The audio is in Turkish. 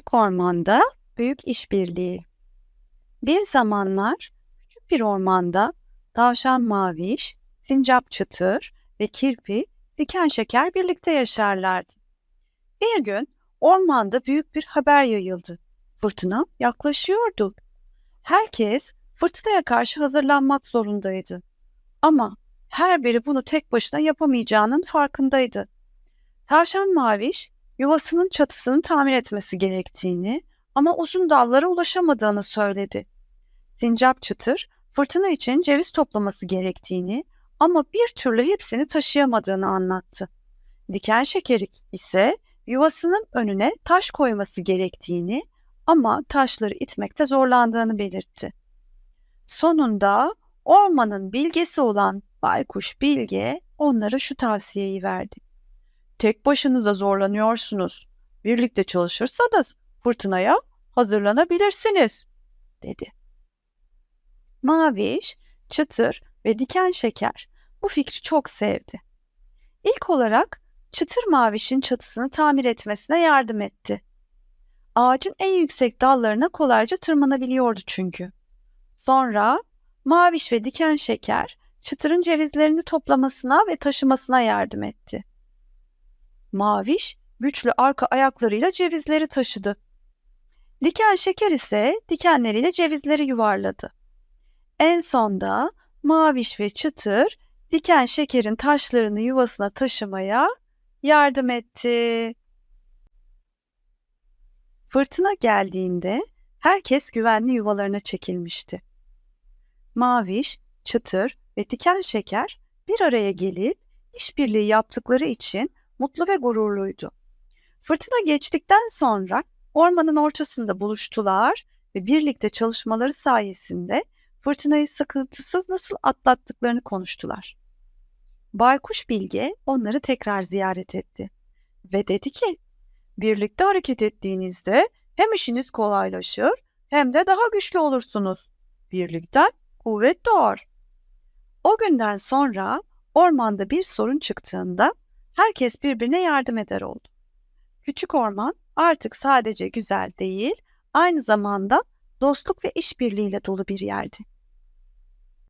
Küçük ormanda büyük işbirliği. Bir zamanlar küçük bir ormanda tavşan maviş, sincap çıtır ve kirpi diken şeker birlikte yaşarlardı. Bir gün ormanda büyük bir haber yayıldı. Fırtına yaklaşıyordu. Herkes fırtınaya karşı hazırlanmak zorundaydı. Ama her biri bunu tek başına yapamayacağının farkındaydı. Tavşan Maviş yuvasının çatısını tamir etmesi gerektiğini ama uzun dallara ulaşamadığını söyledi. Sincap Çıtır fırtına için ceviz toplaması gerektiğini ama bir türlü hepsini taşıyamadığını anlattı. Diken Şekeri ise yuvasının önüne taş koyması gerektiğini ama taşları itmekte zorlandığını belirtti. Sonunda ormanın bilgesi olan Baykuş Bilge onlara şu tavsiyeyi verdi. Tek başınıza zorlanıyorsunuz. Birlikte çalışırsanız fırtınaya hazırlanabilirsiniz, dedi. Maviş, Çıtır ve Diken Şeker bu fikri çok sevdi. İlk olarak Çıtır Maviş'in çatısını tamir etmesine yardım etti. Ağacın en yüksek dallarına kolayca tırmanabiliyordu çünkü. Sonra Maviş ve Diken Şeker Çıtır'ın cevizlerini toplamasına ve taşımasına yardım etti. Maviş güçlü arka ayaklarıyla cevizleri taşıdı. Diken Şeker ise dikenleriyle cevizleri yuvarladı. En sonda Maviş ve Çıtır Diken Şeker'in taşlarını yuvasına taşımaya yardım etti. Fırtına geldiğinde herkes güvenli yuvalarına çekilmişti. Maviş, Çıtır ve Diken Şeker bir araya gelip işbirliği yaptıkları için mutlu ve gururluydu. Fırtına geçtikten sonra ormanın ortasında buluştular ve birlikte çalışmaları sayesinde fırtınayı sıkıntısız nasıl atlattıklarını konuştular. Baykuş Bilge onları tekrar ziyaret etti ve dedi ki, birlikte hareket ettiğinizde hem işiniz kolaylaşır hem de daha güçlü olursunuz. Birlikten kuvvet doğar. O günden sonra ormanda bir sorun çıktığında herkes birbirine yardım eder oldu. Küçük orman artık sadece güzel değil, aynı zamanda dostluk ve işbirliğiyle dolu bir yerdi.